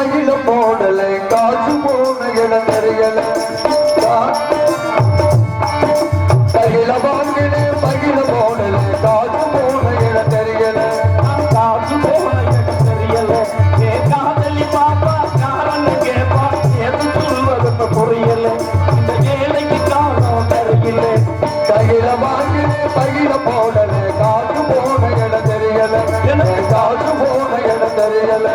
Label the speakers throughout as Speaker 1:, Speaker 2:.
Speaker 1: பகில போடல காசு போன இடம் தெரியல. பகில வாங்கின பகில போடல காசு போன இடம் தெரியல.
Speaker 2: காசு போன இடம் தெரியல. ஏ காதலி பாப்பா காரணம் கேப்பா எது சொல்வதுன்னு புரியல. இந்த வேலைக்கு காரணம் தெரியல.
Speaker 1: பகில வாங்கின பகில போடல காசு போன இடம் தெரியல. காசு போன இடம் தெரியல.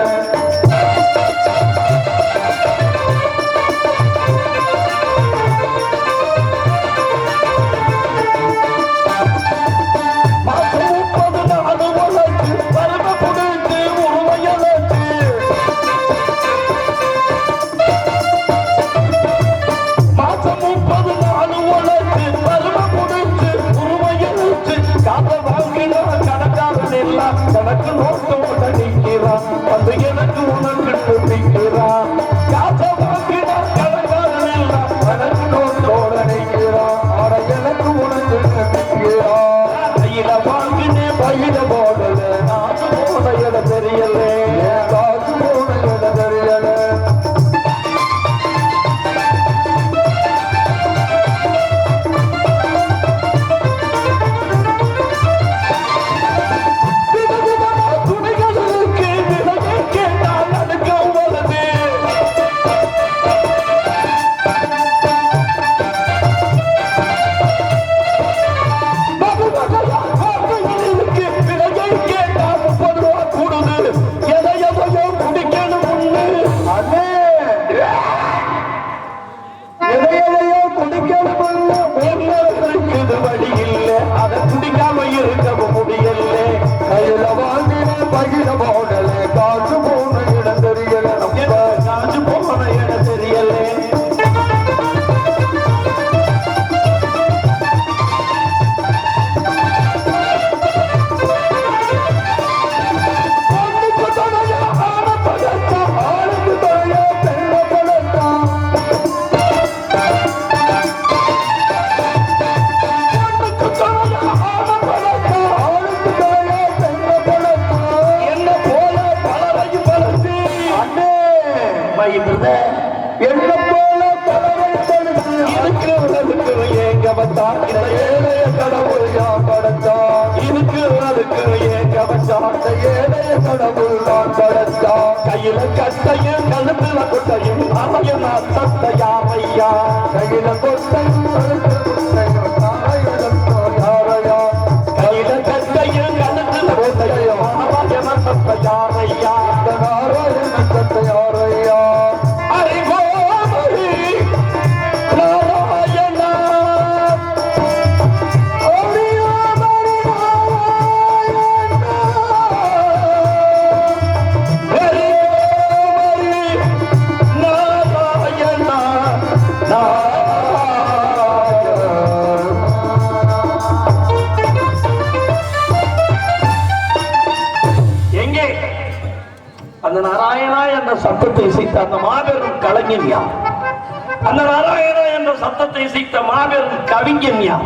Speaker 2: மாபெரும் கவிஞன் யார்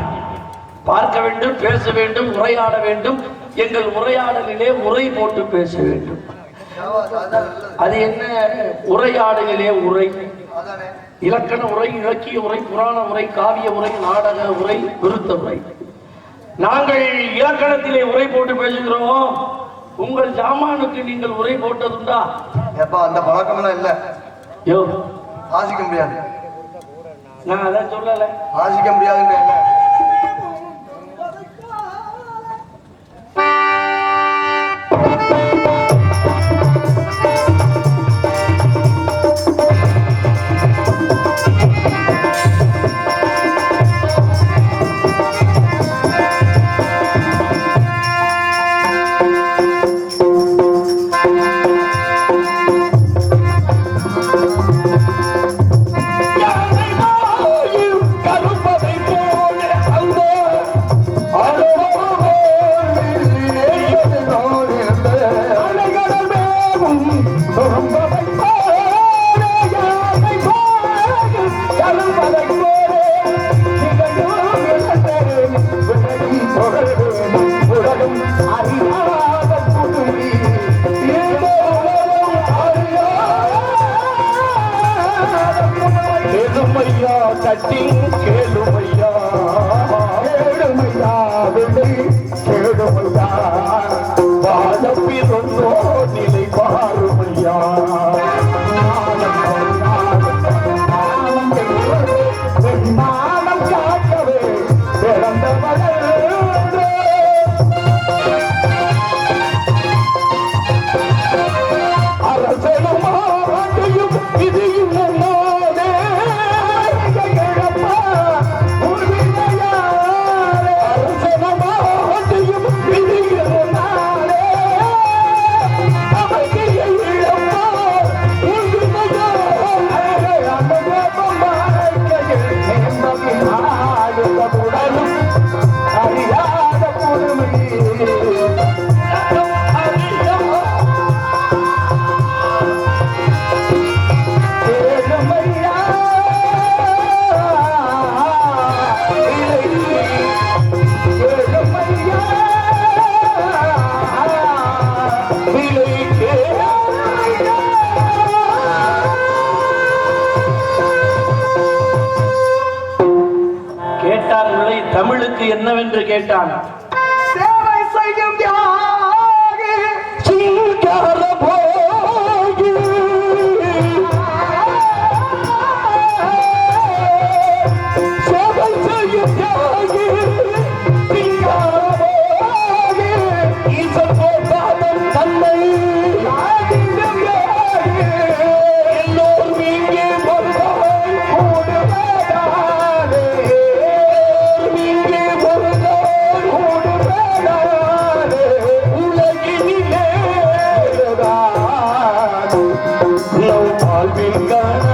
Speaker 2: பார்க்க வேண்டும் பேச வேண்டும் உரையாட வேண்டும். எங்கள் உரையாடலிலே உரை போட்டு பேச வேண்டும். அது என்ன? உரையாடலிலே உரை. இலக்கண உரை இலக்கிய உரை புராண உரை காவிய உரை நாடக உரை விருத்த உரை. நாங்கள் இலக்கணத்திலே உரை போட்டு பேசுகிறோம். உங்கள் சாமானுக்கு நீங்கள் உரை போட்டதுண்டா?
Speaker 1: அந்த பழக்கம்லாம் இல்ல.
Speaker 2: யோ.
Speaker 1: வாசிக்க முடியாது.
Speaker 2: நான் அதை சொல்லலை.
Speaker 1: வாசிக்க முடியாதுன்னு
Speaker 2: என்ன? என்னவென்று கேட்டான்.
Speaker 3: வாழ்வில் காண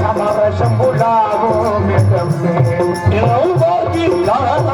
Speaker 3: சமரசம் உலாகும் இடமே இரவு வாழ்வில் காண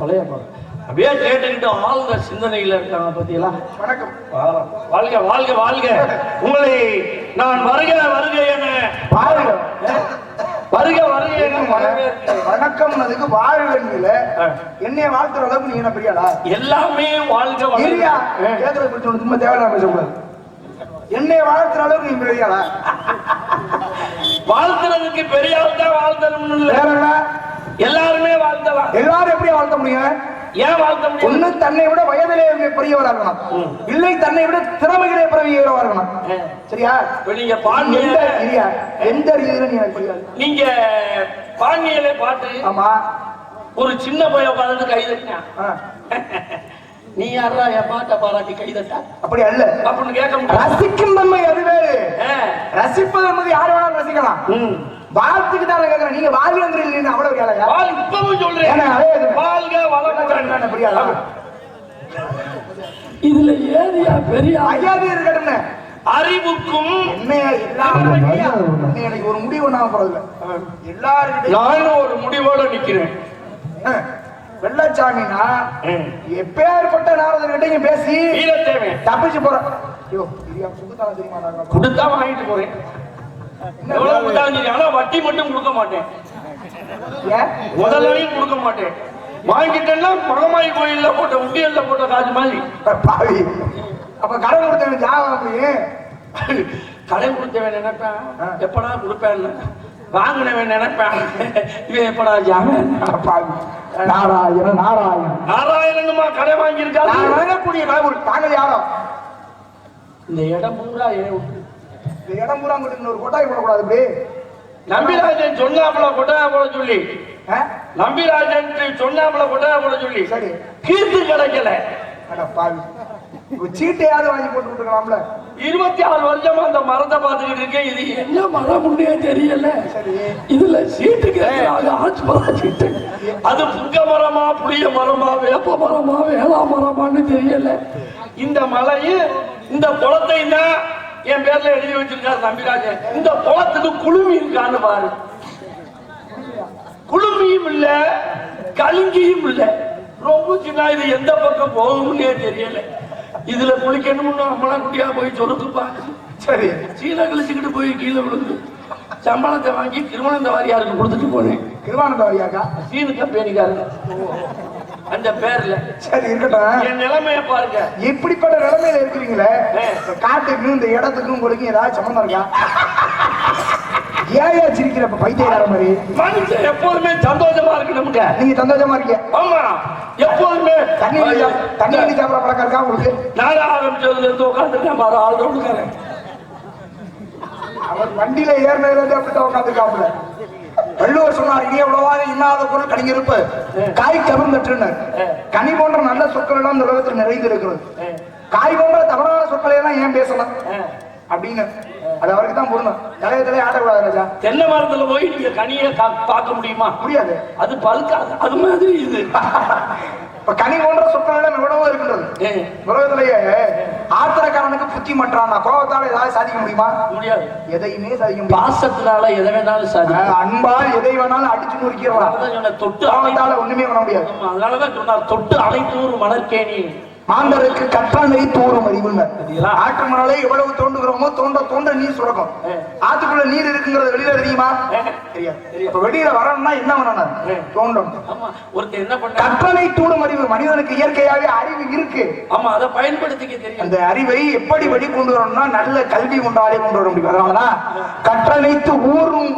Speaker 3: பழைய பாட்டு
Speaker 2: அப்படியே கேட்டுக்கிட்டு ஆழ்ந்த சிந்தனையில இருக்காங்க பத்தியெல்லாம்.
Speaker 3: வணக்கம்.
Speaker 2: வாழ்க வாழ்க வாழ்க. உங்களை நான் வருக வருக என.
Speaker 3: பாருங்க
Speaker 2: வருக வருக.
Speaker 3: வணக்கம். அதுக்கு வாழ்வெண்ணில என்னைய வாழ்த்துற அளவுக்கு நீ என்ன பெரியாளா?
Speaker 2: எல்லாமே வாழ்க
Speaker 3: கேக்குறது பிடிச்ச உனக்கு சும்மா தேவையில்லாம பேசக்கூடாது. என்னைய வாழ்த்துற அளவுக்கு நீ பெரியாளா?
Speaker 2: வாழ்த்துறதுக்கு பெரிய ஆள் தான் வாழ்த்தணும்னு இல்ல. எல்லாருமே வாழ்த்தலாம்
Speaker 3: எல்லாரும் எப்படி வாழ்த்த முடியும்?
Speaker 2: ஏன் வாழ்த்த முடியும்?
Speaker 3: ஒண்ணு தன்னை விட வயதிலே பெரியவரா இருக்கணும். இல்லை தன்னை விட திறமைகளே பெரியவரா இருக்கணும். சரியா?
Speaker 2: நீங்க பாண்டிய
Speaker 3: இல்லையா எந்த ரீதியில
Speaker 2: நீங்க பாண்டியலே பாட்டு
Speaker 3: ஆமா.
Speaker 2: ஒரு சின்ன பையன் உட்கார்ந்து கை நீ யாரா என் பாட்டை பாராட்டி கை தட்டா?
Speaker 3: அப்படி அல்ல.
Speaker 2: அப்படின்னு கேட்க முடியாது.
Speaker 3: ரசிக்கும் தன்மை அது வேறு. ரசிப்பது என்பது யார் வேணாலும் ரசிக்கலாம்
Speaker 2: ம்.
Speaker 3: வாழ்த்துக்கு தான் கேட்கிறேன். நீங்க வாழ்கிறீங்க அவ்வளவு வேலையா
Speaker 2: வாழ் இப்பவும் சொல்றேன்.
Speaker 3: ஏன்னா, அதே இது.
Speaker 2: வாழ்க வளமுடன்.
Speaker 3: என்ன பெரியாளா
Speaker 2: இதுல ஏரியா பெரிய? ஆள்.
Speaker 3: ஐயாவது இருக்கட்டும்னு
Speaker 2: அறிவுக்கும்
Speaker 3: எல்லாரும் எனக்கு ஒரு முடிவு நான் போறதில்ல. எல்லாருக்கிட்டையும்
Speaker 2: நானும் ஒரு முடிவோட நிக்கிறேன்.
Speaker 3: வெள்ளச்சாமினா. எப்பேற்பட்ட நாரதர்கிட்டையும் பேசி தப்பிச்சு போற. ஐயோ இது சுகுத்தான தெரியுமா
Speaker 2: கொடுத்தா வாங்கிட்டு போறேன். எவ்வளவு கொடுத்தாலும் சரி ஆனா வட்டி மட்டும் கொடுக்க மாட்டேன். முதலையும் கொடுக்க மாட்டேன். வாங்கிட்டேன்னா மகமாயி கோயில்ல போட்ட உண்டியல்ல போட்ட காசு மாதிரி.
Speaker 3: பாவி. அப்ப கடன் கொடுத்தவன் ஜாபம்
Speaker 2: கடன் கொடுத்தவன் நினைப்பேன் எப்படா கொடுப்பேன்னு. வாங்கினவன் நினைப்பேன் இவன் எப்படா ஜாமன்
Speaker 3: பாவி. நாராயண நாராயண.
Speaker 2: நாராயணனுமா கடை வாங்கியிருக்காரு?
Speaker 3: நான் வழங்கக்கூடிய கடவுள் தாங்கள் யாரோ?
Speaker 2: இந்த இடம் பூரா ஏன்
Speaker 3: இந்த இடம் பூரா உங்களுக்கு இன்னொரு கொட்டாய் போடக்கூடாது இப்படி.
Speaker 2: நம்பிராஜன் சொன்னாப்புல கொட்டாய போட சொல்லி? நம்பிராஜன் சொன்னாப்புல கொட்டாய போட சொல்லி.
Speaker 3: சரி.
Speaker 2: கீர்த்து கிடைக்கல.
Speaker 3: ஒரு சீட்டையாவது வாங்கி போட்டு விட்டுருக்கலாம்ல
Speaker 2: இருபத்தி ஆறு வருஷமா அந்த மரத்தை பார்த்துக்கிட்டு இருக்கேன். இது என்ன மரம் முன்னே தெரியல.
Speaker 3: சரி.
Speaker 2: இதுல சீட்டு சீட்டு. அது புங்க மரமா புளிய மரமா வேப்ப மரமா வேளா மரமான்னு தெரியல. இந்த மலையும் இந்த குளத்தையும் தான் என் பேர்ல எழுதி வச்சிருக்காரு நம்பிராஜன் இந்த குளத்துக்கு குளுமி இருக்கான்னு பாரு. குளுமியும் இல்ல கலுங்கியும் இல்ல. ரொம்ப சின்ன இது எந்த பக்கம் போகும்னே தெரியல. இதுல குளிக்கணும்னு அம்மனா குட்டியா போய் சொருக்குப்பா.
Speaker 3: சரி
Speaker 2: சீலை கழிச்சுக்கிட்டு போய் கீழே விழுந்து சம்பளத்தை வாங்கி திருமணந்த வாரியாருக்கு கொடுத்துட்டு போனேன்.
Speaker 3: கிருவானந்த வழியாக்கா
Speaker 2: சீனு கம்பெனிக்காரங்க அந்த பேர்ல.
Speaker 3: சரி இருக்கட்டும்.
Speaker 2: என் நிலைமைய பாருங்க.
Speaker 3: இப்படிப்பட்ட நிலைமையில இருக்கிறீங்களே? காட்டுக்கும் இந்த இடத்துக்கும் உங்களுக்கு ஏதாவது சம்மந்தம் இருக்கா? ஏயா சிரிக்கிறப்ப பைத்தியக்கார மாதிரி?
Speaker 2: மனுஷன் எப்போதுமே சந்தோஷமா இருக்கணும்ங்க
Speaker 3: நீங்க சந்தோஷமா இருக்கீங்க.
Speaker 2: ஆமா. எப்போதுமே.
Speaker 3: தண்ணி தண்ணி ஊத்தி சாப்பிட பழக்கம் இருக்கா உங்களுக்கு?
Speaker 2: நாட ஆரம்பிச்சதுல இருந்து உட்காந்துருக்கேன் பாரு ஆள் ரோடுக்காரன்
Speaker 3: அவர் வண்டியில ஏறினதுல இருந்து அப்படித்தான் உட்காந்துருக்காப்புல வள்ளுவர் சொன்னார் இனி எவ்வளவாக இன்னாத பொருள் கணிஞ்சிருப்பு காய் கவர்ந்தற்றுனர் கனி போன்ற நல்ல சொற்கள் எல்லாம் இந்த உலகத்தில் நிறைந்து இருக்கிறது காய் போன்ற தவறான சொற்களை எல்லாம் ஏன் பேசலாம்? அப்படின்னு. அது அவருக்கு தான் பொருந்தும். தலைய தலைய ஆடக்கூடாது ராஜா.
Speaker 2: தென்னை மரத்துல போய் நீங்க கனியை பார்க்க முடியுமா?
Speaker 3: முடியாது.
Speaker 2: அது பழுக்காது அது மாதிரி இது.
Speaker 3: இப்ப கனி போன்ற சொற்கள் எல்லாம் எவ்வளவோ இருக்கின்றது உலகத்திலேயே ஆத்திரக்காரனுக்கு புத்தி மற்றான்? கோபத்தால ஏதாவது சாதிக்க முடியுமா?
Speaker 2: முடியாது.
Speaker 3: எதையுமே சாதிக்க முடியாது.
Speaker 2: பாசத்தினால எதை வேணாலும் சாதிக்கும்
Speaker 3: அன்பால் எதை வேணாலும் அடிச்சு
Speaker 2: சொன்ன தொட்டு
Speaker 3: கோபத்தால ஒண்ணுமே பண்ண முடியாது.
Speaker 2: அதனாலதான் சொன்னார் தொட்டு அனைத்தூர் மலர்கேணி
Speaker 3: மாந்தருக்கு கற்றாழை தூரும் அறிவுனர்? ஆற்று மணலை எவ்வளவு தோண்டுகிறோமோ தோண்ட தோண்ட நீர் சுரக்கும். ஆத்துக்குள்ள நீர் இருக்குங்கிறது வெளியில தெரியுமா. தெரியாது. வெளியில வரணும்னா என்ன பண்ணணும்
Speaker 2: ஆமா ஒருத்தர் என்ன பண்ண
Speaker 3: கற்றலை தூடும் அறிவு மனிதனுக்கு இயற்கையாவே அறிவு இருக்கு.
Speaker 2: ஆமா அதை பயன்படுத்திக்க தெரியும்.
Speaker 3: அந்த அறிவை எப்படி வெளிக்கொண்டு வரணும்னா நல்ல கல்வி கொண்டாலே கொண்டு வர முடியும். அதனாலதான் கற்றணைத்து ஊரும்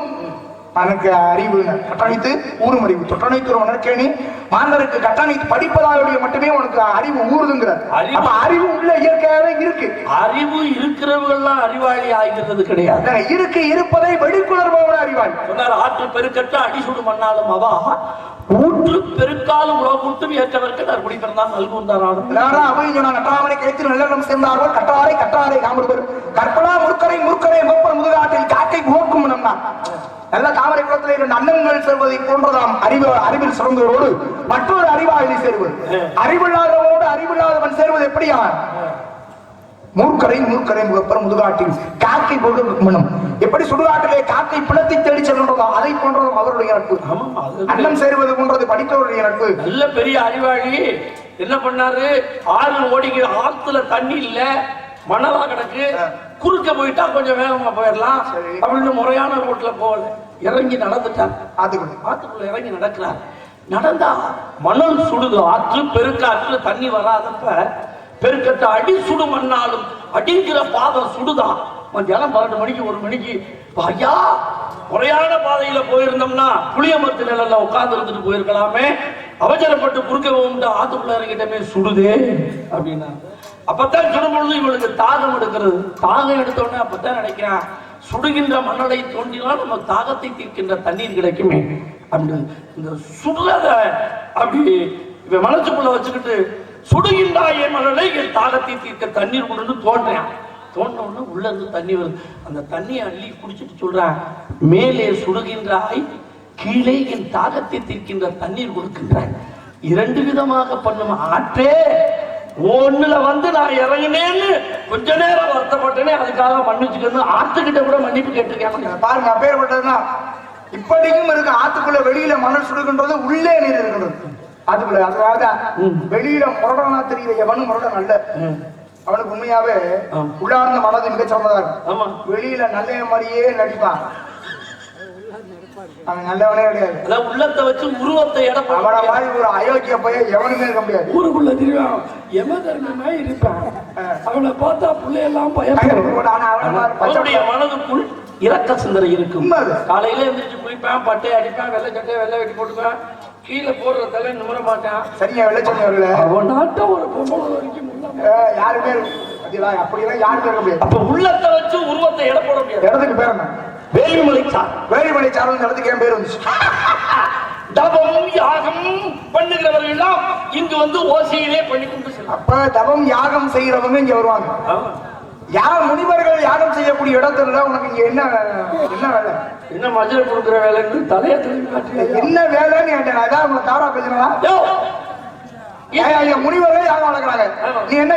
Speaker 3: எனக்கு அறிவு கட்டணைத்து ஊரும் அறிவு தொட்டணைத்து மணற்கேணி மாந்தருக்கு கட்டணைத்து படிப்பதாலுடைய மட்டுமே உனக்கு அறிவு ஊறுதுங்கிறார். அப்ப அறிவு உள்ள இயற்கையாவே இருக்கு.
Speaker 2: அறிவு இருக்கிறவங்கெல்லாம் அறிவாளி ஆகிறது கிடையாது.
Speaker 3: இருக்கு இருப்பதை வெளிக்குணர்வோட அறிவாள்.
Speaker 2: சொன்னார் ஆற்று பெருக்கற்ற அடிசுடு மண்ணாலும் அவா ஊற்று பெருக்காலும் உலகூட்டும் ஏற்றவர்க்கு நற்படி பிறந்தான் நல்குந்தாராடும்
Speaker 3: எல்லாரும் அவை சொன்ன கட்டாமரை கைத்து நல்லெண்ணம் சேர்ந்தார்கள் கட்டாரை கட்டாரை காமருவர் கற்பனா முறுக்கரை முறுக்கரை மூப்பர் முதுகாட்டில் காக்கை போக்கும் நம்னா நல்ல தாமரை குளத்தில் இரண்டு அன்னங்கள் செல்வதை போன்றதாம் அறிவு அறிவில் சிறந்தவரோடு மற்றொரு அறிவாளி சேருவது. அறிவில்லாதவனோடு அறிவில்லாதவன் சேருவது எப்படியா மூர்க்கரை மூர்க்கரை முகப்பர் முதுகாட்டில் காக்கை போகும் எப்படி சுடுகாட்டிலே காக்கை பிணத்தை தேடி செல்கின்றதோ அதை போன்றதும் அவருடைய நட்பு. அன்னம் சேருவது போன்றது படித்தவருடைய நட்பு.
Speaker 2: நல்ல பெரிய அறிவாளி. என்ன பண்ணாரு? ஆறு ஓடிக்கிற ஆத்துல தண்ணி இல்ல மணலா கிடக்கு. குறுக்க போயிட்டா கொஞ்சம் வேகமா போயிடலாம். அப்படின்னு முறையான ரோட்ல போகல. இறங்கி நடந்துட்டார்.
Speaker 3: ஆத்துக்குள்ள
Speaker 2: ஆத்துக்குள்ள இறங்கி நடக்கிறார். நடந்தா மணல் சுடுது ஆற்று பெருக்காற்று தண்ணி வராதப்ப பெருக்கத்தை அடி சுடு மண்ணாலும் அடிங்கிற பாதம் சுடுதான் மத்தியானம் பன்னெண்டு மணிக்கு ஒரு மணிக்கு ஐயா முறையான பாதையில போயிருந்தோம்னா புளியமரத்து நிலையில உட்கார்ந்து இருந்துட்டு போயிருக்கலாமே. அவசரப்பட்டு குறுக்க போகும்ட்டு ஆத்துக்குள்ள இறங்கிட்டமே சுடுதே அப்படின்னா. அப்பதான் சுடும் பொழுது இவளுக்கு தாகம் எடுக்கிறது. தாகம் எடுத்தோடனே அப்பதான் நினைக்கிறான் சுடுகின்ற மண்ணடை தோண்டினால் நம்ம தாகத்தை தீர்க்கின்ற தண்ணீர் கிடைக்குமே அப்படின்னு. இந்த சுடுறத அப்படி இவன் மனசுக்குள்ள வச்சுக்கிட்டு சுடுகின்றாயே மழலை என் தாகத்தை தீர்க்க தண்ணீர் கொண்டு தோன்றேன். தோன்ற உடனே உள்ள இருந்து தண்ணி வருது. அந்த தண்ணியை அள்ளி குடிச்சிட்டு சொல்றான் மேலே சுடுகின்றாய் கீழே என் தாகத்தை தீர்க்கின்ற தண்ணீர் கொடுக்கின்றாய். இரண்டு விதமாக பண்ணும் ஆற்றே. ஒண்ணுல வந்து நான் இறங்கினேன்னு கொஞ்ச நேரம் வருத்தப்பட்டேனே அதுக்காக மன்னிச்சுக்கணும் ஆத்துக்கிட்ட கூட மன்னிப்பு கேட்டிருக்கேன்.
Speaker 3: பாருங்க அப்பேற்பட்டதுன்னா இப்படியும் இருக்கு. ஆத்துக்குள்ள வெளியில மணல் சுடுகின்றது உள்ளே நீர் இருக்கின்றது ஆத்துக்குள்ள அதாவது. வெளியில முரடனா தெரியல எவனும் முரடன் அல்ல. அவனுக்கு உண்மையாவே. உள்ளார்ந்த மனது மிகச் சிறந்ததா இருக்கும். வெளியில நல்ல மாதிரியே நடிப்பான். அவன் நல்லவனே கிடையாது.
Speaker 2: உள்ளத்தை வச்சு உருவத்தை போட
Speaker 3: அவன. மாதிரி ஒரு அயோக்கிய பையன் எவனுமே இருக்க முடியாது.
Speaker 4: ஊருக்குள்ள தெரியும் எம தர்மமே இருப்பேன். அவனை பார்த்தா பிள்ளையெல்லாம் பயப்படும்.
Speaker 2: அவனுடைய மனதுக்குள் இரக்க சிந்தனை இருக்கும்.
Speaker 3: அது.
Speaker 2: காலையில எந்திரிச்சு குளிப்பேன் பட்டை அடிப்பேன் வெள்ளை சட்டை வெள்ளை வெட்டி போட்டுப்பேன் கீழே போடுற தலை நிமிர மாட்டேன்.
Speaker 3: சரியா வெள்ளச்சொன்னி அவர்களே
Speaker 4: அவன் நாட்டை ஒரு பொம்பளை வரைக்கும்
Speaker 3: யாருமே பாத்தீங்களா? அப்படியெல்லாம் யாருமே இருக்க முடியாது.
Speaker 2: அப்ப உள்ளத்தை வச்சு உருவத்தை எடை போட முடியாது.
Speaker 3: இடத்துக்கு பேர் என்ன?
Speaker 2: வேலிமலை சார்.
Speaker 3: வேலிமலை சார்ந்த இடத்துக்கு என் பேர் வந்துச்சு.
Speaker 2: தவம் யாகம் பண்ணுகிறவர்கள் எல்லாம் இங்கு வந்து ஓசையிலே பண்ணி கொண்டு செல்லும்
Speaker 3: அப்ப தவம் யாகம் செய்யறவங்க இங்க வருவாங்க. யார் முனிவர்கள் யாகம் செய்யக்கூடிய இடத்துல உனக்கு இங்க என்ன என்ன வேலை?
Speaker 2: என்ன மஜ்ர கொடுக்குற வேலைன்னு
Speaker 4: தலையை திரும்பி காட்டி
Speaker 3: என்ன வேலைன்னு கேட்டேன். அதான் உங்களை தாரா பேசுனா முனிவர்கள் யாகம் வளர்க்குறாங்க. நீ என்ன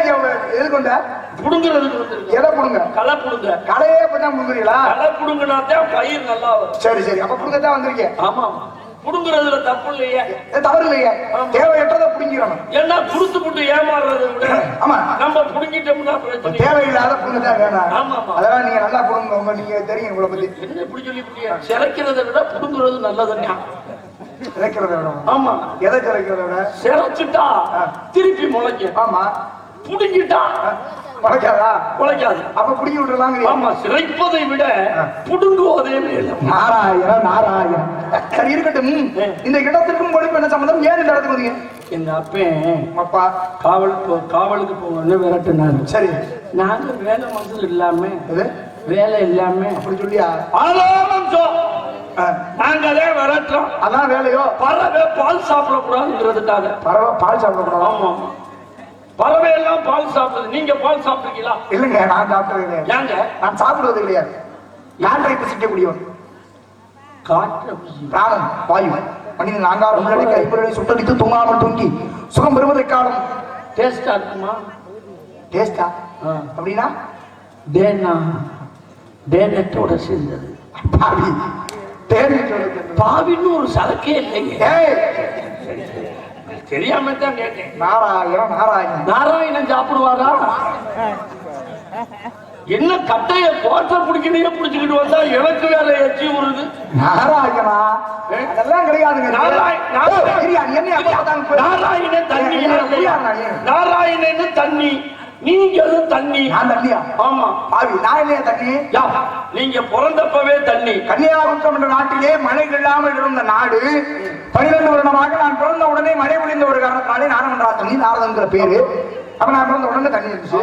Speaker 3: வந்த?
Speaker 2: புடுங்குறதுக்கு
Speaker 3: எதை புடுங்க?
Speaker 2: களை புடுங்க.
Speaker 3: கடையே பண்ணா முங்குறீங்களா
Speaker 2: களை புடுங்கினா தான் பயிர் நல்லா வரும்.
Speaker 3: சரி சரி. அப்ப புடுங்கத்தான் வந்திருக்கேன்
Speaker 2: ஆமா புடுங்குறதுல தப்பு இல்லையே.
Speaker 3: தவறு இல்லையே. தேவையற்றதை புடுங்கிறோம்
Speaker 2: ஏன்னா குடுத்து புட்டு விட புடுங்கிட்டோம்னா இல்லை.
Speaker 3: தேவையில்லாத புடுங்கத்தான் வேணாம்.
Speaker 2: ஆமா, ஆமா.
Speaker 3: அதெல்லாம் நீங்க நல்லா புடுங்க நீங்க தெரியும் உங்களை பத்தி.
Speaker 2: என்ன இப்படி சொல்லி புட்டியா சிறைக்கிறதை விட புடுங்குறது நல்லதுன்னா
Speaker 3: இறக்கிறத விட.
Speaker 2: ஆமா.
Speaker 3: எதை சிறைக்கிறத விட?
Speaker 2: சிறைச்சிட்டா திருப்பி முளைக்கும்.
Speaker 3: ஆமா.
Speaker 2: புடுங்கிட்டா
Speaker 3: முளைக்காதா
Speaker 2: முளைக்காது
Speaker 3: அப்ப புடுங்கி விட்டுறலாம்
Speaker 2: ஆமா சிறைப்பதை விட புடுங்குவதே மேலும்
Speaker 3: நாராயணன் நாராயணன் சரி இருக்கட்டும். இந்த இடத்துக்கும் பொழுது என்ன சம்பந்தம்? ஏன் இந்த இடத்துக்கு வந்தீங்க?
Speaker 2: எங்க அப்பன்
Speaker 3: அப்பா.
Speaker 2: காவல் காவலுக்கு போகணும்னு விரட்டுனாரு.
Speaker 3: சரி.
Speaker 2: நாங்க வேலை மசூல் இல்லாம வேலை இல்லாம
Speaker 3: அப்படி சொல்லியா?
Speaker 2: ஆதாரம் சோ.
Speaker 3: ஆ,
Speaker 2: நாங்க தான் விரட்டுறோம்.
Speaker 3: அதான் வேலையோ?
Speaker 2: பறவை பால் சாப்பிடக்கூடாதுங்கிறதுக்காக.
Speaker 3: பரவ பால் சாப்பிடக்கூடாது?
Speaker 2: ஆமா. பறவை எல்லாம் பால் சாப்பிடுது. நீங்க பால் சாப்பிட்டீங்களா
Speaker 3: இல்லைங்க நான் சாப்பிட்டது கிடையாது
Speaker 2: ஏங்க?
Speaker 3: நான் சாப்பிடுவது கிடையாது யாற்றை புசிக்கக்கூடியவன்
Speaker 2: காற்று
Speaker 3: பிராணன் வாயு. மனிதன் நான்காறு உள்ளடக்கி ஐம்பது சுட்டடித்து தூங்காமல் தூங்கி சுகம் பெறுவதை காலம்
Speaker 2: டேஸ்டா இருக்குமா?
Speaker 3: டேஸ்டா. அப்படின்னா?
Speaker 2: டேனா டேனட்டோட சேர்ந்தது.
Speaker 3: பாவி. தேடி சொல்லுது.
Speaker 2: பாவின்னு ஒரு சரக்கே இல்லைங்க தெரியாம தான் கேட்டேன்
Speaker 3: நாராயணன் நாராயணன்
Speaker 2: நாராயணன் சாப்பிடுவாரா என்ன கட்டைய கோட்டை பிடிக்கணையே பிடிச்சுக்கிட்டு வந்தா எனக்கு வேற எச்சி வருது
Speaker 3: நாராயணா அதெல்லாம் கிடையாதுங்க
Speaker 2: நாராயணன் தண்ணி? நாராயணன் தண்ணி நீங்க அது தண்ணி.
Speaker 3: நான் தண்ணியா?
Speaker 2: ஆமா.
Speaker 3: பாவி நான் இல்லையா தண்ணி?
Speaker 2: யா நீங்க பிறந்தப்பவே தண்ணி.
Speaker 3: கன்னியாகுமரி என்ற நாட்டிலே மழை இல்லாமல் இருந்த நாடு பனிரெண்டு வருடமாக நான் பிறந்த உடனே மழை பொழிந்த ஒரு காரணத்தினாலே நாரமன்றா தண்ணி நாரதங்கிற பேரு. அப்ப நான் பிறந்த உடனே தண்ணி இருந்துச்சு.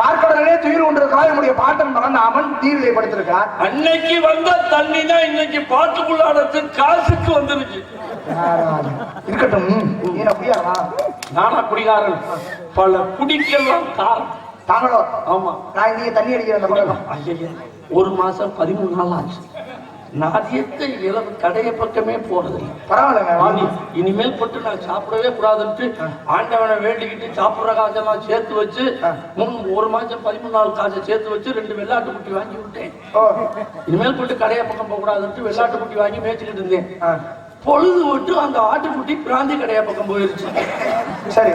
Speaker 3: பார்க்கடலே துயில் கொண்டிருக்கிறார் என்னுடைய பாட்டன் மறந்தாமல் தீவிலே படுத்திருக்கார்.
Speaker 2: அன்னைக்கு வந்த தண்ணி தான் இன்னைக்கு பாட்டுக்குள்ளாடத்து காசுக்கு வந்துருச்சு.
Speaker 3: இருக்கட்டும்.
Speaker 2: நானா குடிகாரன். பல குடிக்கெல்லாம் காரம்
Speaker 3: தாங்களோ?
Speaker 2: ஆமா.
Speaker 3: நான் இங்கே தண்ணி அடிக்கிற அந்த பழக்கம்
Speaker 2: ஐயையே, ஒரு மாசம் பதிமூணு நாள் ஆச்சு. நான் எத்த இளவு கடைய பக்கமே போறதில்லை. இனி- இனிமேல் போட்டு நான் சாப்பிடவே கூடாதுன்ட்டு ஆண்டவனை வேண்டிக்கிட்டு சாப்பிடுற காசெல்லாம் சேர்த்து வச்சு முன் ஒரு மாசம் பதிமூணு நாள் காசை சேர்த்து வச்சு ரெண்டு வெள்ளாட்டு குட்டி வாங்கி விட்டேன். இனிமேல் போட்டு கடைய பக்கம் போக கூடாதுன்ட்டு வெள்ளாட்டு குட்டி வாங்கி மேய்ச்சிக்கிட்டு இருந்தேன். பொழுது விட்டு அந்த ஆட்டுக்குட்டி பிராந்தி கடைய பக்கம் போயிருச்சு.
Speaker 3: சரி.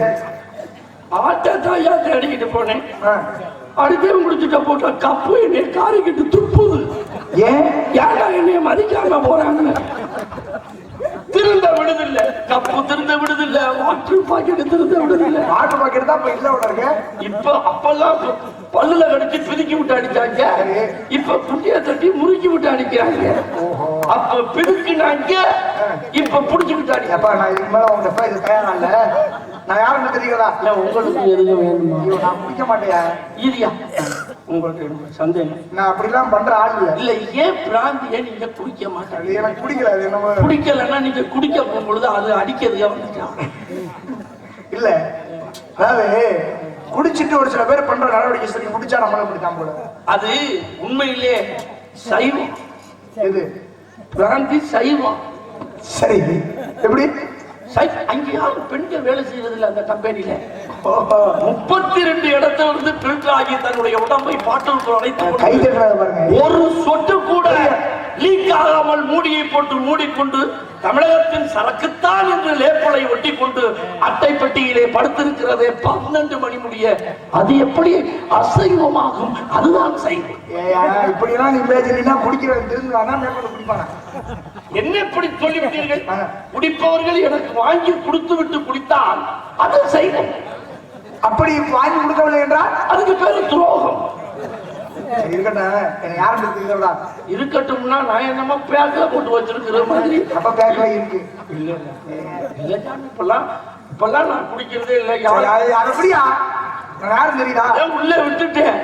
Speaker 2: ஆட்டை தாயா தேடிக்கிட்டு போனேன்?
Speaker 3: ஆ.
Speaker 2: அடுத்தவன் குடிச்சுட்ட போட்ட கப்பு என்னைய காரிக்கிட்டு துப்புது.
Speaker 3: ஏன்?
Speaker 2: ஏன்டா என்னைய மதிக்காம போறாங்க? திருந்த விடுதில்ல. கப்பு திருந்த விடுதில்ல. வாட்டர் பாக்கெட் திருந்த விடுதில்ல.
Speaker 3: வாட்டர் பாக்கெட் தான் இப்ப இல்ல இருக்கு
Speaker 2: இப்ப அப்பெல்லாம் பல்லுல கடிச்சு பிதுக்கி விட்டு அடிச்சாங்க. இப்ப குட்டிய தட்டி முறுக்கி விட்டு அடிக்கிறாங்க. அப்ப பிதுக்கினாங்க. இப்ப புடிச்சுக்கிட்டு அடிக்க
Speaker 3: அப்பா நான் இதுக்கு மேல உங்க இது தயாரா இல்ல? நான் யாருன்னு தெரியுதா
Speaker 2: உங்களுக்கு எதுவும் வேணுமா?
Speaker 3: நான் குடிக்க மாட்டேயா?
Speaker 2: இதுயா உங்களுக்கு சந்தேகம்.
Speaker 3: நான் அப்படிலாம் பண்ற ஆள் இல்ல.
Speaker 2: இல்ல ஏன் பிராந்திய நீங்க குடிக்க மாட்டாங்க?
Speaker 3: எனக்கு பிடிக்கல அது என்னமோ
Speaker 2: குடிக்கலன்னா நீங்க குடிக்க போகும்பொழுது அது அடிக்கிறதுக்கே வந்துட்டான்
Speaker 3: இல்ல. அதாவது குடிச்சிட்டு ஒரு சில பேர் பண்ற நடவடிக்கை சரி குடிச்சா நம்மள பிடிக்காம போல.
Speaker 2: அது உண்மையிலே சைவம்.
Speaker 3: எது?
Speaker 2: பிராந்தி சைவம்.
Speaker 3: சரி. எப்படி?
Speaker 2: அங்க யாரும் பெண்கள் வேலை செய்யறது இல்ல அந்த கம்பெனில
Speaker 3: ஓஹோ.
Speaker 2: முப்பத்தி ரெண்டு இடத்துல இருந்து பிரிண்ட் ஆகி தன்னுடைய உடம்பை பாட்டில்
Speaker 3: பாருங்க.
Speaker 2: ஒரு சொட்டு கூட லீக் ஆகாம சொல்லாமல் மூடியை போட்டு மூடிக்கொண்டு தமிழகத்தின் சரக்குத்தான் என்று லேப்பலை ஒட்டி கொண்டு அட்டை பெட்டியிலே படுத்திருக்கிறதே பன்னெண்டு மணி முடிய அது எப்படி அசைவமாகும்? அதுதான் சைவம்.
Speaker 3: ஏய்யா, இப்படியெல்லாம் நீ பேசுறீங்கன்னா மேற்கொண்டு குடிப்பானா?
Speaker 2: என்ன இப்படி சொல்லிவிட்டீர்கள்? குடிப்பவர்கள் எனக்கு வாங்கி கொடுத்து விட்டு குடித்தால் அது சைவம்.
Speaker 3: அப்படி வாங்கி கொடுக்கவில்லை என்றால்
Speaker 2: அதுக்கு பேரு துரோகம்.
Speaker 3: இருக்கட்டும். யாரும் இருக்கிறதா
Speaker 2: இருக்கட்டும்னா நான் என்னமோ பேக்கல போட்டு வச்சிருக்கிற மாதிரி.
Speaker 3: அப்ப பேக்கல இருக்கு.
Speaker 2: இல்ல இல்ல. இப்பெல்லாம் இப்பெல்லாம் நான் குடிக்கிறதே இல்லை. யாரும்
Speaker 3: அது எப்படியா? யாரும் தெரியுதா?
Speaker 2: உள்ளே விட்டுட்டேன்.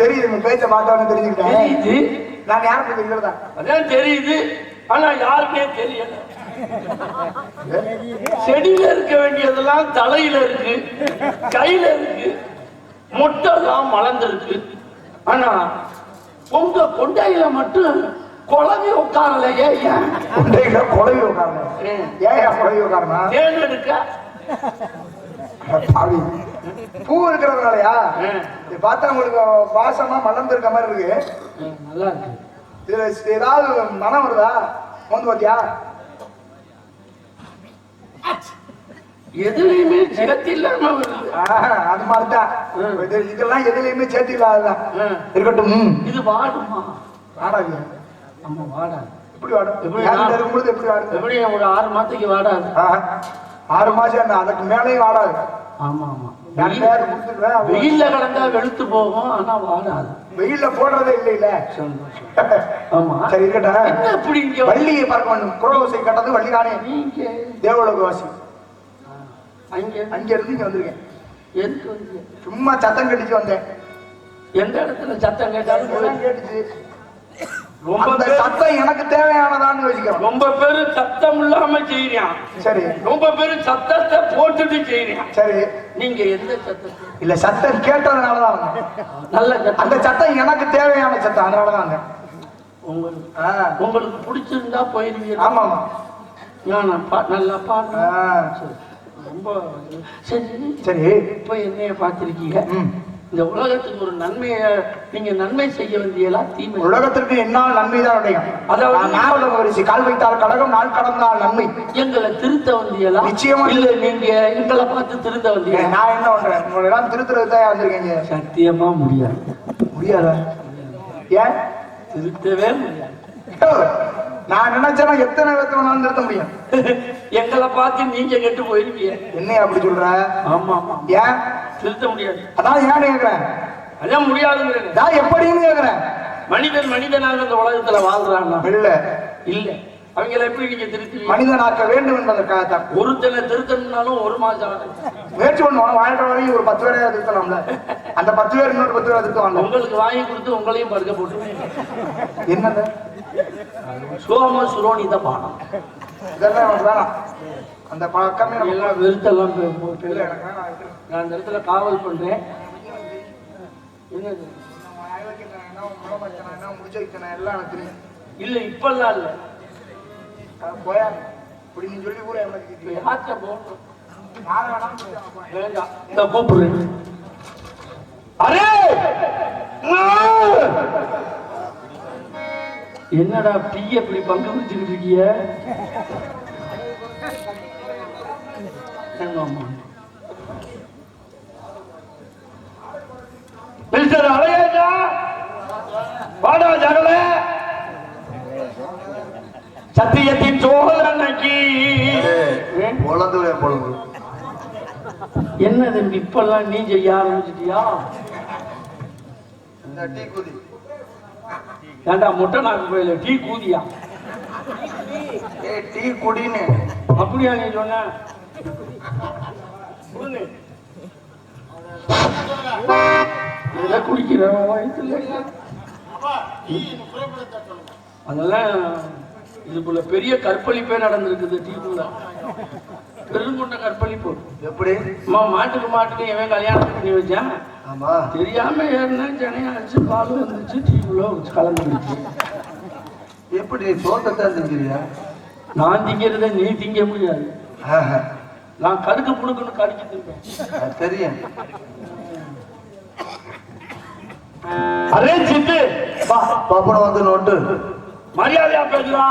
Speaker 3: தெரியுது உங்க பேச்ச பார்த்தவன தெரிஞ்சுக்கிட்டேன். நான் யாரும் இருக்கிறதா
Speaker 2: அதான் தெரியுது. ஆனா யாருக்கே தெரியல. செடியில இருக்க வேண்டியதெல்லாம் தலையில இருக்கு கையில இருக்கு முட்டை தான் மலர்ந்திருக்கு ஆனா உங்க கொண்டையில மட்டும் குழந்தை உட்காரலையே ஏன்?
Speaker 3: கொண்டையில குழவி உட்காரணும்
Speaker 2: ஏன்?
Speaker 3: குழவி உட்காரணும்
Speaker 2: தேன் எடுக்க.
Speaker 3: பூ இருக்கிறதுனாலயா. இது பார்த்தா உங்களுக்கு வாசமா மலர்ந்து இருக்க மாதிரி இருக்கு.
Speaker 2: ம், நல்லா இருக்கு.
Speaker 3: இதுல ஏதாவது மனம் வருதா? வந்து பாத்தியா
Speaker 2: எதுலையுமே சேர்த்து இல்லாம வருது
Speaker 3: அது மாதிரிதான். இது இதெல்லாம் எதுலயுமே சேர்த்து இல்லாததான். இருக்கட்டும்.
Speaker 2: இது வாடுமா?
Speaker 3: வாடாது
Speaker 2: ஆமா வாடாது
Speaker 3: எப்படி வாடும்
Speaker 2: எப்படி?
Speaker 3: இருக்கும்பொழுது எப்படி வாடும்
Speaker 2: எப்படி ஒரு ஆறு மாசத்துக்கு வாடாது?
Speaker 3: ஆறு மாசம் அதுக்கு மேலேயும் வாடாது.
Speaker 2: ஆமா ஆமா வெயில்ல கிடந்தா வெளுத்து போகும் ஆனா வாடாது.
Speaker 3: வெயில்ல போடுறதே இல்லை இல்ல
Speaker 2: சந்தோஷம். ஆமா.
Speaker 3: சரி
Speaker 2: இப்படி இங்க
Speaker 3: வள்ளியை பார்க்க குரலோசை கட்டது வள்ளி தானே
Speaker 2: நீங்க
Speaker 3: தேவலோகவாசி
Speaker 2: அங்க
Speaker 3: அங்க. இருந்து இங்க வந்திருக்கேன்.
Speaker 2: எதுக்கு?
Speaker 3: சும்மா சத்தம் கட்டிச்சு வந்தேன்.
Speaker 2: எந்த இடத்துல சத்தம் கேட்டாலும்
Speaker 3: கேட்டுச்சு. அந்த
Speaker 2: பேர்
Speaker 3: சத்தம் எனக்கு தேவையானதான்னு யோசிக்கிறோம்
Speaker 2: ரொம்ப பேரு சத்தம் இல்லாம செய்யறான்
Speaker 3: சரி.
Speaker 2: ரொம்ப பேரு சத்தத்தை போட்டுட்டு செய்யறான்
Speaker 3: சரி.
Speaker 2: நீங்க எந்த சத்தத்தை?
Speaker 3: இல்ல சத்தம் கேட்டதுனாலதான்.
Speaker 2: நல்ல
Speaker 3: அந்த
Speaker 2: சத்தம்
Speaker 3: சத்தம் எனக்கு தேவையான சத்தம் அதனாலதான்.
Speaker 2: உங்களுக்கு உங்களுக்கு பிடிச்சிருந்தா போயிருவீங்க.
Speaker 3: ஆமா ஆமா.
Speaker 2: நான் நல்லா பாடுறேன். ரொம்ப சரி.
Speaker 3: சரி.
Speaker 2: இப்ப என்னைய பார்த்திருக்கீங்க. இந்த உலகத்துக்கு ஒரு நன்மைய நீங்க நன்மை செய்ய வேண்டியலா தீமை.
Speaker 3: உலகத்திற்கு என்னால் நன்மைதான் அடையும்.
Speaker 2: அதாவது-
Speaker 3: வரிசை கால் வைத்தால் கடகம் நாள் கடந்தால் நன்மை.
Speaker 2: எங்களை திருத்த வந்தியலா?
Speaker 3: நிச்சயமா.
Speaker 2: இல்ல நீங்க எங்களை பார்த்து திருத்த வந்தீங்க
Speaker 3: நான் என்ன பண்றேன்? உங்களை எல்லாம் திருத்துறது தான் வந்திருக்கீங்க
Speaker 2: சத்தியமா முடியாது.
Speaker 3: முடியாத? ஏன்?
Speaker 2: திருத்தவே முடியாது.
Speaker 3: நான் நினைச்சேன்னா எத்தனை பேர்த்த வேணாலும் நிறுத்த முடியும்?
Speaker 2: எங்களை பார்த்து நீங்க கெட்டு போயிருவீங்க
Speaker 3: என்ன அப்படி சொல்ற?
Speaker 2: ஆமா ஆமா.
Speaker 3: ஏன்?
Speaker 2: திருத்த முடியாது.
Speaker 3: அதான் ஏன்னு கேக்குறேன்
Speaker 2: அதான் முடியாதுங்கிறேன்
Speaker 3: நான் எப்படின்னு கேக்குறேன்
Speaker 2: மனிதன் மனிதனாக இந்த உலகத்துல வாழ்றான்னா?
Speaker 3: இல்ல.
Speaker 2: இல்ல. அவங்கள எப்படி நீங்க திருத்துவீங்க?
Speaker 3: மனிதனாக்க வேண்டும் என்பதற்காகத்தான்.
Speaker 2: ஒருத்தனை திருத்தணும்னாலும் ஒரு மாசம்.
Speaker 3: முயற்சி பண்ணுவோம். வாழ்ற வரையும் ஒரு பத்து பேரை திருத்தலாம்ல அந்த பத்து பேர் இன்னொரு பத்து பேரை திருத்துவாங்க.
Speaker 2: உங்களுக்கு வாங்கி கொடுத்து உங்களையும் படுக்க போட்டு
Speaker 3: என்னது?
Speaker 2: சோம சுரோனி தான் பாடம்
Speaker 3: இதெல்லாம் எனக்கு வேணாம் அந்த பழக்கமே
Speaker 2: எல்லாம் வெறுத்தெல்லாம்
Speaker 3: இல்ல, எனக்கு வேணாம்.
Speaker 2: நான் அந்த இடத்துல காவல்
Speaker 3: தெரியும்
Speaker 2: இல்ல இப்பெல்லாம் இல்ல.
Speaker 3: போயா இப்படி நீ சொல்லி கூட எனக்கு.
Speaker 2: யார்கிட்ட போகணும்? இந்த கூப்பிடுறேன். அரே! என்னடா டீ எப்படி பங்கு பிடிச்சுக்கிட்டு இருக்கிய? மிஸ்டர் அழகேஜா வாடா ஜகல சத்தியத்தின் சோதனைக்கு
Speaker 1: பொழந்து பொழுது
Speaker 2: என்ன தம்பி இப்பெல்லாம் நீ செய்ய ஆரம்பிச்சிட்டியா?
Speaker 1: இந்த டீ குதி
Speaker 2: ஏண்டா முட்டை நாக்கு போயில டீ கூதியா
Speaker 1: டீ குடின்னு.
Speaker 2: அப்படியா நீ சொன்ன? குடிக்கிற? வயிற்றுல அதெல்லாம் இதுக்குள்ள பெரிய கற்பழிப்பே நடந்திருக்குது டீக்குள்ள பெருங்கொண்ட கற்பழிப்பு
Speaker 1: எப்படி?
Speaker 2: அம்மா மாட்டுக்கு மாட்டுக்கு எவன் கல்யாணம் பண்ணி வச்சான்
Speaker 1: ஆமா.
Speaker 2: தெரியாம ஏறினா ஜனையா அடிச்சு பால் வந்துச்சு டீக்குள்ள கலந்துருச்சு.
Speaker 1: எப்படி சோத்தத்தான் திங்கிறியா?
Speaker 2: நான் திங்கிறத நீ திங்க முடியாது. நான் கடுக்கு புடுக்குன்னு கடிச்சு திம்பேன்
Speaker 1: தெரியும்.
Speaker 2: அரே சித்து
Speaker 1: பப்படம் வந்து நோட்டு.
Speaker 2: மரியாதையா பேசுறா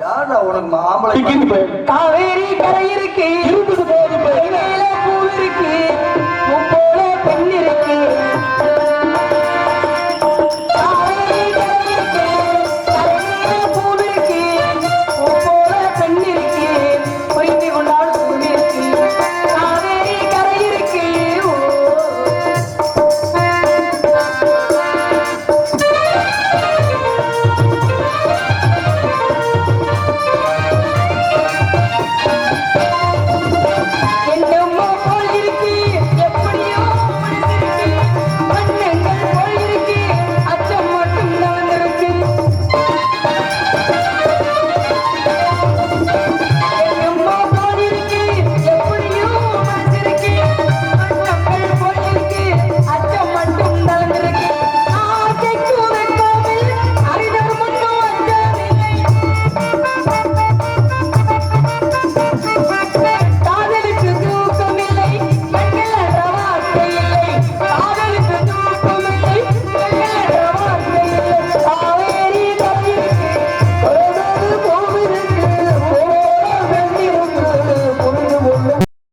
Speaker 5: யாரா உனக்கு மாம்பழம்.
Speaker 6: காவேரி கரை இருக்கு.
Speaker 2: இருபது போது
Speaker 6: பூ இருக்கு.